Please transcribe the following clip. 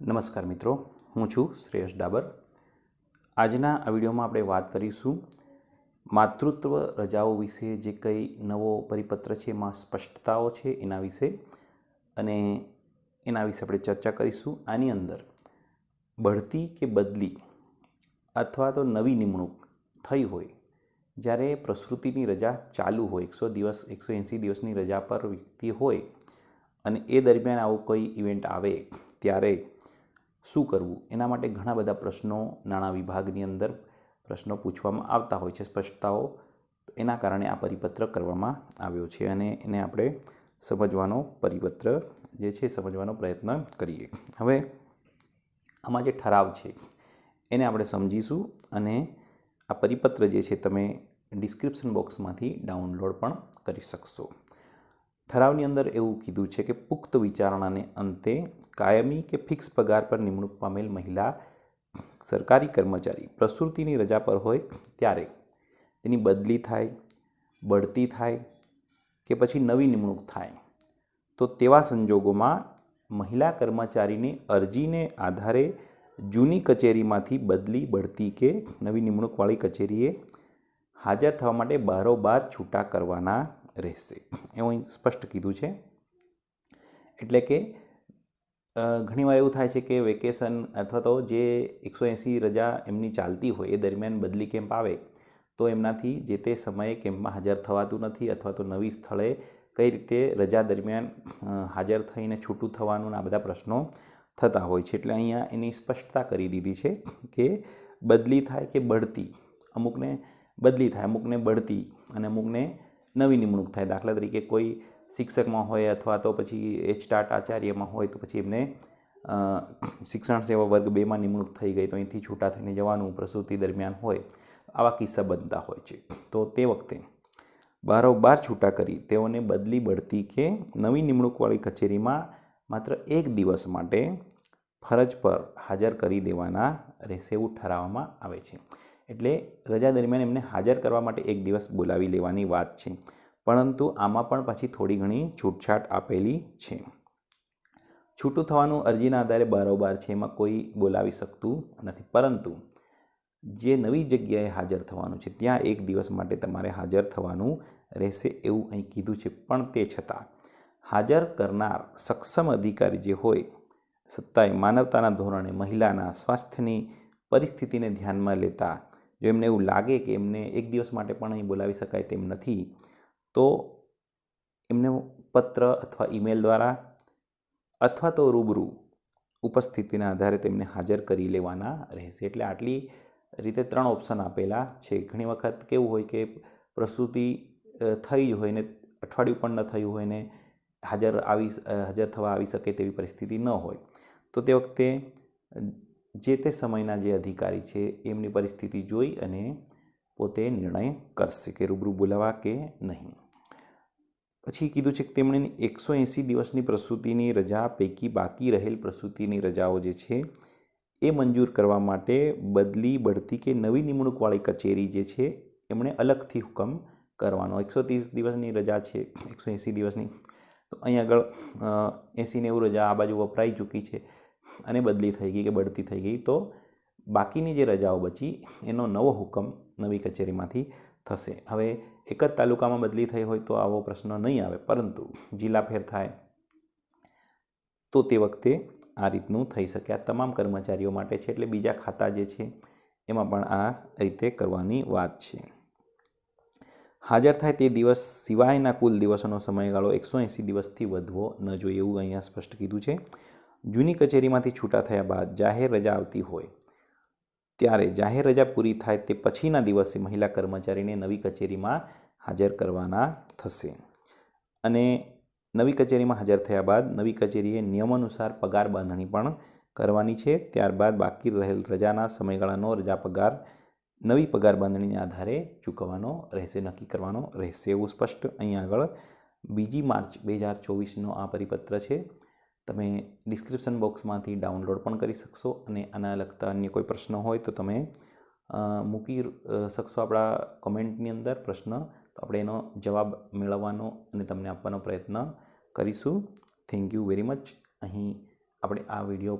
નમસ્કાર મિત્રો, હું છું શ્રેયસ ડાબર. આજના આ વિડીયોમાં આપણે વાત કરીશું માતૃત્વ રજાઓ વિશે જે કંઈ નવો પરિપત્ર છે, એમાં સ્પષ્ટતાઓ છે એના વિશે. અને એના વિશે આપણે ચર્ચા કરીશું. આની અંદર બઢતી કે બદલી અથવા તો નવી નિમણૂક થઈ હોય, જ્યારે પ્રસૂતિની રજા ચાલુ હોય, એકસો દિવસ, એકસો એંસી દિવસની રજા પર વ્યક્તિ હોય અને એ દરમિયાન આવો કોઈ ઇવેન્ટ આવે, ત્યારે શું કરવું? એના માટે ઘણા બધા પ્રશ્નો નાણાં વિભાગની અંદર પ્રશ્નો પૂછવામાં આવતા હોય છે, સ્પષ્ટતાઓ. એના કારણે આ પરિપત્ર કરવામાં આવ્યો છે અને એને આપણે સમજવાનો પરિપત્ર જે છે, સમજવાનો પ્રયત્ન કરીએ. હવે આમાં જે ઠરાવ છે, એને આપણે સમજીશું અને આ પરિપત્ર જે છે, તમે ડિસ્ક્રિપ્શન બોક્સમાંથી ડાઉનલોડ પણ કરી શકશો. ઠરાવની અંદર એવું કીધું છે કે પુખ્ત વિચારણાને અંતે કાયમી કે ફિક્સ પગાર પર નિમણૂક પામેલ મહિલા સરકારી કર્મચારી પ્રસૂતિની રજા પર હોય ત્યારે તેની બદલી થાય, બઢતી થાય કે પછી નવી નિમણૂક થાય. તો તેવા સંજોગોમાં મહિલા કર્મચારીની અરજીને આધારે જૂની કચેરીમાંથી બદલી, બઢતી કે નવી નિમણૂકવાળી કચેરીએ હાજર થવા માટે બારોબાર છૂટા કરવાના રહેશે. એવું અહીં સ્પષ્ટ કીધું છે. એટલે કે ઘણીવાર એવું થાય છે કે વેકેશન અથવા તો જે એકસો એંસી રજા એમની ચાલતી હોય, એ દરમિયાન બદલી કેમ્પ આવે, તો એમનાથી જે તે સમયે કેમ્પમાં હાજર થવાતું નથી અથવા તો નવી સ્થળે કઈ રીતે રજા દરમિયાન હાજર થઈને છૂટું થવાનું આ બધા પ્રશ્નો થતા હોય છે. એટલે અહીંયા એની સ્પષ્ટતા કરી દીધી છે કે બદલી થાય કે બઢતી, અમુકને બદલી થાય, અમુકને બઢતી અને અમુકને નવી નિમણૂક થાય. દાખલા તરીકે કોઈ શિક્ષકમાં હોય અથવા તો પછી એચટાટ આચાર્યમાં હોય તો પછી એમને શિક્ષણ સેવા વર્ગ બેમાં નિમણૂક થઈ ગઈ તો અહીંથી છૂટા થઈને જવાનું પ્રસૂતિ દરમિયાન હોય. આવા કિસ્સા બનતા હોય છે. તો તે વખતે બારોબાર છૂટા કરી તેઓને બદલી બઢતી કે નવી નિમણૂકવાળી કચેરીમાં માત્ર એક દિવસ માટે ફરજ પર હાજર કરી દેવાના રહેશે એવું ઠરાવવામાં આવે છે. એટલે રજા દરમિયાન એમને હાજર કરવા માટે એક દિવસ બોલાવી લેવાની વાત છે. પરંતુ આમાં પણ પછી થોડી ઘણી છૂટછાટ આપેલી છે. છૂટું થવાનું અરજીના આધારે બારોબાર છે, એમાં કોઈ બોલાવી શકતું નથી. પરંતુ જે નવી જગ્યાએ હાજર થવાનું છે, ત્યાં એક દિવસ માટે તમારે હાજર થવાનું રહેશે એવું અહીં કીધું છે. પણ તે છતાં હાજર કરનાર સક્ષમ અધિકારી જે હોય, સત્તાએ માનવતાના ધોરણે મહિલાના સ્વાસ્થ્યની પરિસ્થિતિને ધ્યાનમાં લેતા જો એમને એવું લાગે કે એમને એક દિવસ માટે પણ અહીં બોલાવી શકાય તેમ નથી, તો એમને પત્ર અથવા ઈમેલ દ્વારા અથવા તો રૂબરૂ ઉપસ્થિતિના આધારે તેમને હાજર કરી લેવાના રહેશે. એટલે આટલી રીતે ત્રણ ઓપ્શન આપેલા છે. ઘણી વખત કેવું હોય કે પ્રસ્તુતિ થઈ જ હોય ને, અઠવાડિયું પણ ન થયું હોય ને હાજર આવી હાજર થવા આવી શકે તેવી પરિસ્થિતિ ન હોય. તો તે વખતે જે તે સમયના જે અધિકારી છે, એમની પરિસ્થિતિ જોઈ અને પોતે નિર્ણય કરશે કે રૂબરૂ બોલાવા કે નહીં. પછી કીધું છે કે તેમણે એકસો એંસી દિવસની પ્રસૂતિની રજા પૈકી બાકી રહેલ પ્રસૂતિની રજાઓ જે છે, એ મંજૂર કરવા માટે બદલી બઢતી કે નવી નિમણૂકવાળી કચેરી જે છે, એમણે અલગથી હુકમ કરવાનો. એકસો ત્રીસ દિવસની રજા છે, એકસો એંસી દિવસની. તો અહીં આગળ એંસી નેવું રજા આ બાજુ વપરાઈ ચૂકી છે. અને બદલી થઈ ગઈ કે બઢતી થઈ ગઈ, તો બાકીની જે રજાઓ બચી, એનો નવો હુકમ નવી કચેરીમાંથી થશે. હવે એક જ તાલુકામાં બદલી થઈ હોય તો આવો પ્રશ્ન નહીં આવે, પરંતુ જિલ્લા ફેર થાય તો તે વખતે આ રીતનું થઈ શકે. આ તમામ કર્મચારીઓ માટે છે, એટલે બીજા ખાતા જે છે, એમાં પણ આ રીતે કરવાની વાત છે. હાજર થાય તે દિવસ સિવાયના કુલ દિવસોનો સમયગાળો એકસો એંસી દિવસથી વધવો ન જોઈએ એવું અહીંયા સ્પષ્ટ કીધું છે. જૂની કચેરીમાંથી છૂટા થયા બાદ જાહેર રજા આવતી હોય. ત્યારે જાહેર રજા પૂરી થાય તે પછીના દિવસે મહિલા કર્મચારીને નવી કચેરીમાં હાજર કરવાના થશે. અને નવી કચેરીમાં હાજર થયા બાદ નવી કચેરીએ નિયમ અનુસાર પગાર બાંધણી પણ કરવાની છે. ત્યારબાદ બાકી રહેલ રજાના સમયગાળાનો રજા પગાર, નવી પગાર બાંધણીના આધારે ચૂકવવાનો રહેશે, નક્કી કરવાનો રહેશે એવું સ્પષ્ટ. અહીં આગળ બીજી માર્ચ બે હજાર ચોવીસનો આ પરિપત્ર છે. તમે ડિસ્ક્રિપ્શન બોક્સમાંથી ડાઉનલોડ પણ કરી શકશો અને આના લગતા અન્ય કોઈ પ્રશ્ન હોય તો તમે મૂકી શકશો આપણા કમેન્ટની અંદર પ્રશ્ન. તો આપણે એનો જવાબ મેળવવાનો અને તમને આપવાનો પ્રયત્ન કરીશું. થેન્ક યુ વેરી મચ અહીં આપણે આ વીડિયો